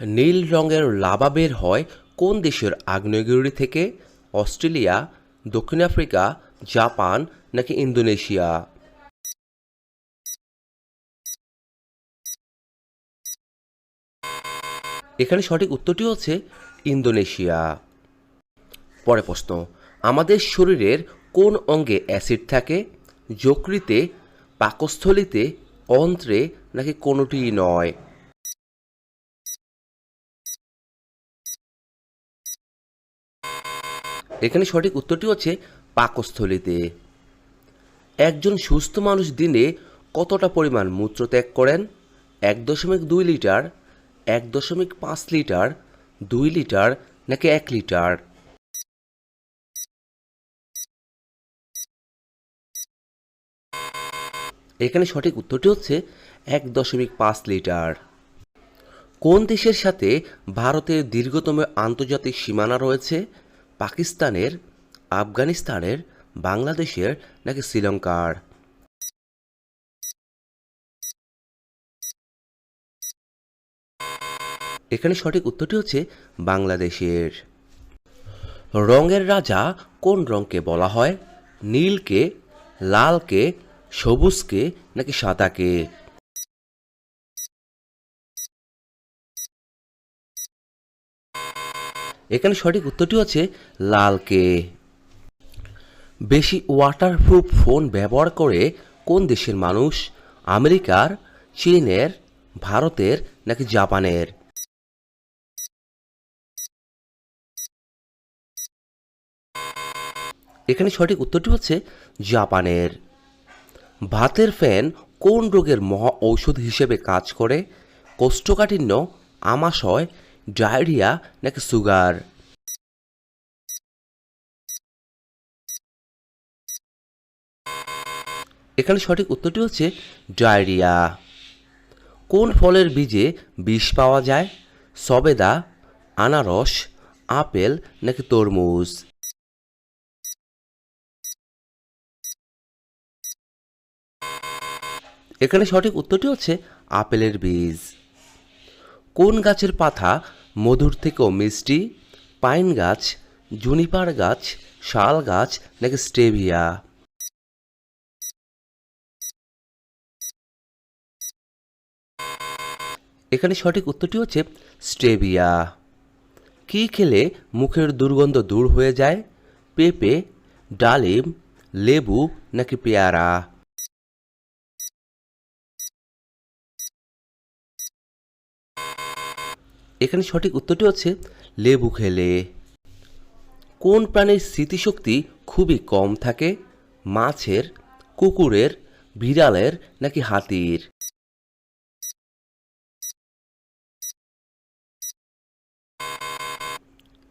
নীল রঙের লাভা বের হয় কোন দেশের আগ্নেয়গিরি থেকে? অস্ট্রেলিয়া, দক্ষিণ আফ্রিকা, জাপান নাকি ইন্দোনেশিয়া? এখানে সঠিক উত্তরটি হচ্ছে ইন্দোনেশিয়া। পরে প্রশ্ন, আমাদের শরীরের কোন অঙ্গে অ্যাসিড থাকে? যকৃতে, পাকস্থলিতে, অন্ত্রে নাকি কোনোটিই নয়? এখানে সঠিক উত্তরটি হচ্ছে পাকস্থলিতে। একজন সুস্থ মানুষ দিনে কতটা পরিমাণ মূত্র ত্যাগ করেন? এক দশমিক দুই লিটার, এক দশমিক পাঁচ লিটার, দুই লিটার নাকি এক লিটার? এখানে সঠিক উত্তরটি হচ্ছে এক দশমিক পাঁচ লিটার। কোন দেশের সাথে ভারতের দীর্ঘতম আন্তর্জাতিক সীমানা রয়েছে? পাকিস্তানের, আফগানিস্তানের, বাংলাদেশের নাকি শ্রীলঙ্কার? এখানে সঠিক উত্তরটি হচ্ছে বাংলাদেশের। রঙের রাজা কোন রঙকে বলা হয়? নীলকে, লালকে, সবুজকে নাকি সাদাকে? এখানে সঠিক উত্তরটি হচ্ছে লালকে বেশি ওয়াটারপ্রুফ ফোন ব্যবহার করে কোন দেশের মানুষ? আমেরিকার, চীনের, ভারতের নাকি জাপানের? এখানে সঠিক উত্তরটি হচ্ছে জাপানের। ভাতের ফ্যান কোন রোগের মহা ঔষধ হিসেবে কাজ করে? কোষ্ঠকাঠিন্য, আমাশয় ডায়রিয়া নাকি সুগার? এখানে সঠিক উত্তরটি হচ্ছে ডায়রিয়া। কোন ফলের বীজে বিষ পাওয়া যায়? সবেদা, আনারস, আপেল নাকি তরমুজ? এখানে সঠিক উত্তরটি হচ্ছে আপেলের বীজ। কোন গাছের পাতা মধুর থেকেও মিষ্টি? পাইন গাছ, জুনিপার গাছ, শাল গাছ নাকি স্টেভিয়া? এখানে সঠিক উত্তরটি হচ্ছে স্টেভিয়া। কি খেলে মুখের দুর্গন্ধ দূর হয়ে যায়? পেঁপে, ডালিম, লেবু নাকি পেয়ারা? এখানে সঠিক উত্তরটি হচ্ছে লেবু খেলে। কোন প্রাণীর স্মৃতিশক্তি খুবই কম থাকে? মাছের, কুকুরের, বিড়ালের নাকি হাতির?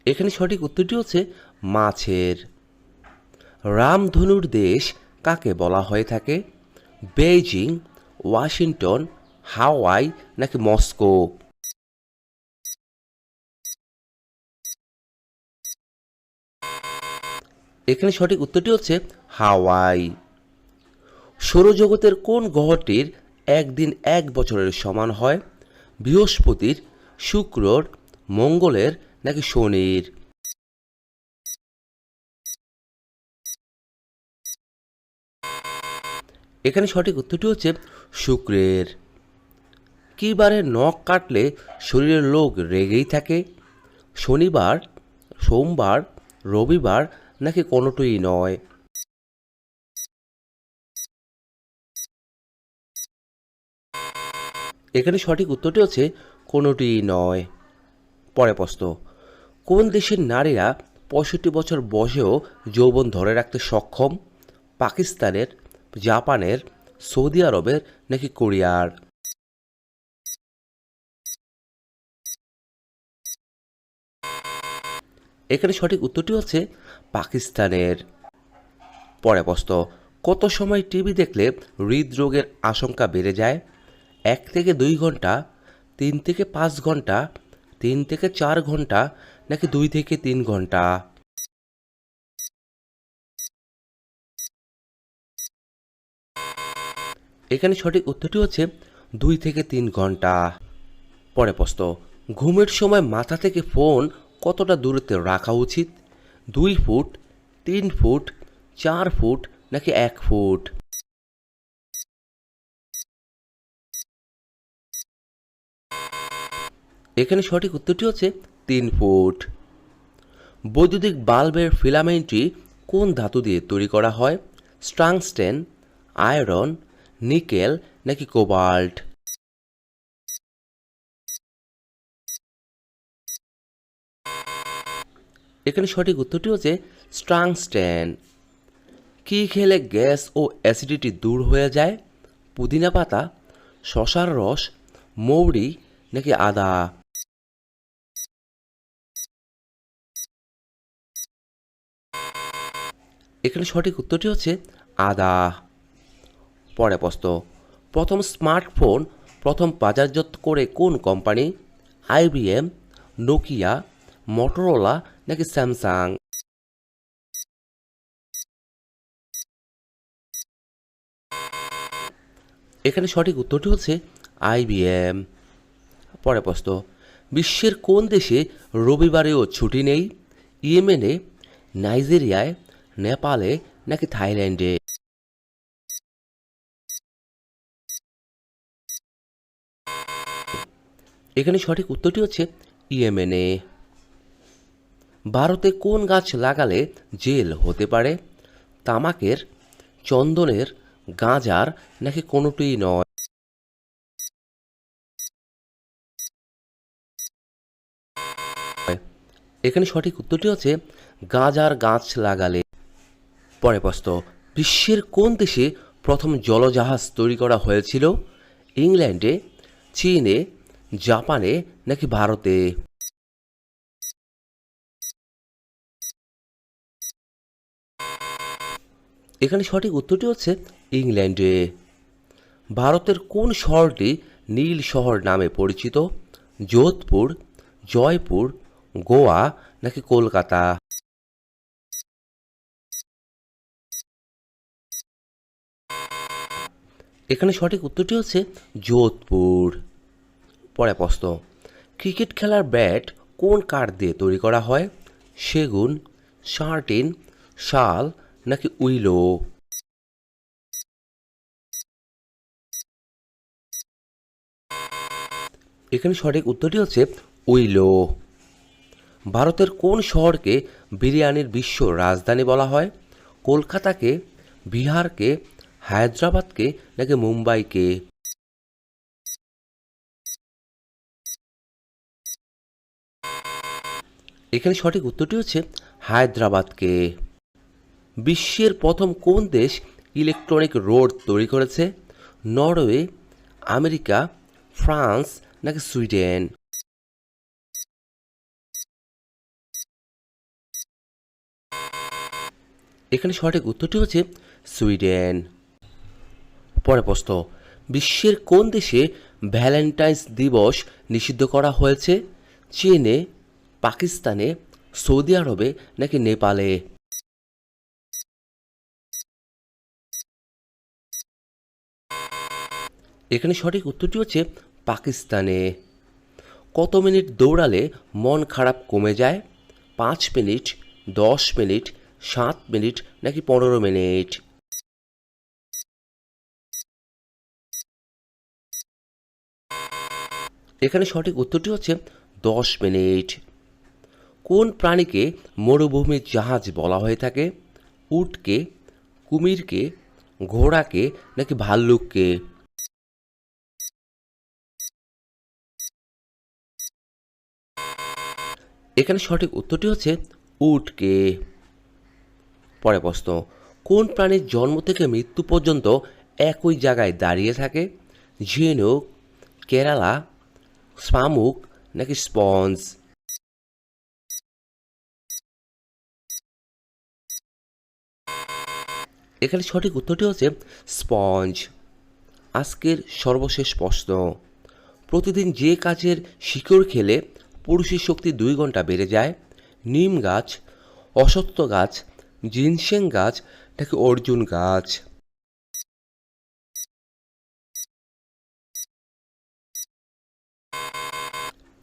এখানে সঠিক উত্তরটি হচ্ছে মাছের। রামধনুর দেশ কাকে বলা হয়ে থাকে? বেইজিং, ওয়াশিংটন, হাওয়াই নাকি মস্কো? এখানে সঠিক উত্তরটি হচ্ছে হাওয়াই। সৌরজগতের কোন গ্রহটির একদিন এক বছরের সমান হয়? বৃহস্পতির, শুক্রর, মঙ্গলের নাকি শনির? এখানে সঠিক উত্তরটি হচ্ছে শুক্রের। কি বারে নখ কাটলে শরীরের লোক রেগেই থাকে? শনিবার, সোমবার, রবিবার নাকি কোনোটিই নয়। এখানে সঠিক উত্তরটি হচ্ছে কোনোটিই নয়। পরে প্রশ্ন, কোন দেশের নারীরা পঁয়ষট্টি বছর বয়সেও যৌবন ধরে রাখতে সক্ষম? পাকিস্তানের, জাপানের, সৌদি আরবের নাকি কোরিয়ার? এখানে সঠিক উত্তরটি হচ্ছে পাকিস্তানের। পরে প্রশ্ন, কত সময় টিভি দেখলে হৃদরোগের আশঙ্কা বেড়ে যায়? এক থেকে দুই ঘণ্টা, তিন থেকে পাঁচ ঘণ্টা, তিন থেকে চার ঘণ্টা, নাকি দুই থেকে তিন ঘণ্টা? এখানে সঠিক উত্তরটি হচ্ছে দুই থেকে তিন ঘণ্টা। পরে প্রশ্ন, ঘুমের সময় মাথা থেকে ফোন কতটা দূরত্বে রাখা উচিত? দুই ফুট, তিন ফুট, চার ফুট নাকি এক ফুট? এখানে সঠিক উত্তরটি হচ্ছে তিন ফুট। বৈদ্যুতিক বাল্বের ফিলামেন্টটি কোন ধাতু দিয়ে তৈরি করা হয়? স্ট্রাংস্টেন আয়রন, নিকেল নাকি কোবাল্ট? এখানে সঠিক উত্তরটি হচ্ছে স্ট্রাংস্টেন কি খেলে গ্যাস ও অ্যাসিডিটি দূর হয়ে যায়? পুদিনা পাতা, শশার রস, মৌরি নাকি আদা? এখানে সঠিক উত্তরটি হচ্ছে আদা। পরে প্রশ্ন, প্রথম স্মার্টফোন প্রথম বাজারজাত করে কোন কোম্পানি? আইবিএম নোকিয়া মটোরোলা নাকি স্যামসাং এখানে সঠিক উত্তরটি হচ্ছে আইবিএম পরে প্রশ্ন, বিশ্বের কোন দেশে রবিবারেও ছুটি নেই? ইয়েমেনে, নাইজেরিয়ায়, নেপালে নাকি থাইল্যান্ডে? এখানে সঠিক উত্তরটি হচ্ছে ইয়েমেনে। ভারতে কোন গাছ লাগালে জেল হতে পারে? তামাকের, চন্দনের, গাঁজার নাকি কোনোটিই নয়? এখানে সঠিক উত্তরটি হচ্ছে, গাঁজার গাছ লাগালে। পরে প্রশ্ন, বিশ্বের কোন দেশে প্রথম জলজাহাজ তৈরি করা হয়েছিল? ইংল্যান্ডে, চীনে, জাপানে নাকি ভারতে? এখানে সঠিক উত্তরটি হচ্ছে ইংল্যান্ডে। ভারতের কোন শহরটি নীল শহর নামে পরিচিত? যোধপুর, জয়পুর, গোয়া নাকি কলকাতা? এখানে সঠিক উত্তরটি হচ্ছে যোধপুর। পরে প্রশ্ন, ক্রিকেট খেলার ব্যাট কোন কাঠ দিয়ে তৈরি করা হয়? সেগুন শার্টিন শাল নাকি উইলো এখানে সঠিক উত্তরটি হচ্ছে উইলো ভারতের কোন শহরকে বিরিয়ানির বিশ্ব রাজধানী বলা হয়? কলকাতাকে, বিহারকে, হায়দ্রাবাদকে নাকি মুম্বাইকে? এখানে সঠিক উত্তরটি হচ্ছে হায়দ্রাবাদকে। বিশ্বের প্রথম কোন দেশ ইলেকট্রনিক রোড তৈরি করেছে? নরওয়ে, আমেরিকা, ফ্রান্স নাকি সুইডেন? এখানে সঠিক উত্তরটি হচ্ছে সুইডেন। পরে প্রশ্ন, বিশ্বের কোন দেশে ভ্যালেন্টাইন্স দিবস নিষিদ্ধ করা হয়েছে? চীনে, পাকিস্তানে, সৌদি আরবে নাকি নেপালে? এখানে সঠিক উত্তরটি হচ্ছে পাকিস্তানে। কত মিনিট দৌড়ালে মন খারাপ কমে যায়? পাঁচ মিনিট, দশ মিনিট, সাত মিনিট নাকি পনেরো মিনিট? এখানে সঠিক উত্তরটি হচ্ছে দশ মিনিট। কোন প্রাণীকে মরুভূমির জাহাজ বলা হয়ে থাকে? উটকে, কুমিরকে, ঘোড়াকে নাকি ভাল্লুককে? এখানে সঠিক উত্তরটি হচ্ছে উটকে। পরে প্রশ্ন, কোন প্রাণীর জন্ম থেকে মৃত্যু পর্যন্ত একই জায়গায় দাঁড়িয়ে থাকে? ঝিনুক, কেরালা, শামুক নাকি স্পঞ্জ? এখানে সঠিক উত্তরটি হচ্ছে স্পঞ্জ। আজকের সর্বশেষ প্রশ্ন, প্রতিদিন যে কাজের শিকড় খেলে পুরুষের শক্তি দুই ঘণ্টা বেড়ে যায়, নিম গাছ অসত্য গাছ, জিনসেং গাছ, নাকি অর্জুন গাছ।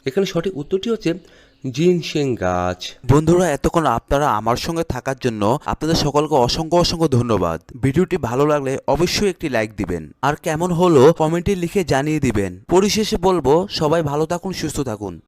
এখানে সঠিক উত্তরটি হচ্ছে জিনসেং গাছ। বন্ধুরা, এতক্ষণ আপনারা আমার সঙ্গে থাকার জন্য আপনাদের সকলকে অসংখ্য অসংখ্য ধন্যবাদ। ভিডিওটি ভালো লাগলে অবশ্যই একটি লাইক দিবেন। আর কেমন হলো কমেন্টে লিখে জানিয়ে দিবেন। পরিশেষে বলব, সবাই ভালো থাকুন, সুস্থ থাকুন।